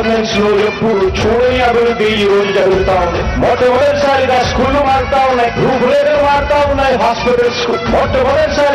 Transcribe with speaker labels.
Speaker 1: governance లో ఎప్పుడు చూడని అభివృద్ధి ఈ రోజు జరుగుతా ఉంది మొట్టమొదటిసారిగా స్కూళ్లు మారుతా ఉన్నాయి రూపురేఖలు మారుతా ఉన్నాయి హాస్పిటల్స్ మొట్టమొదటిసారి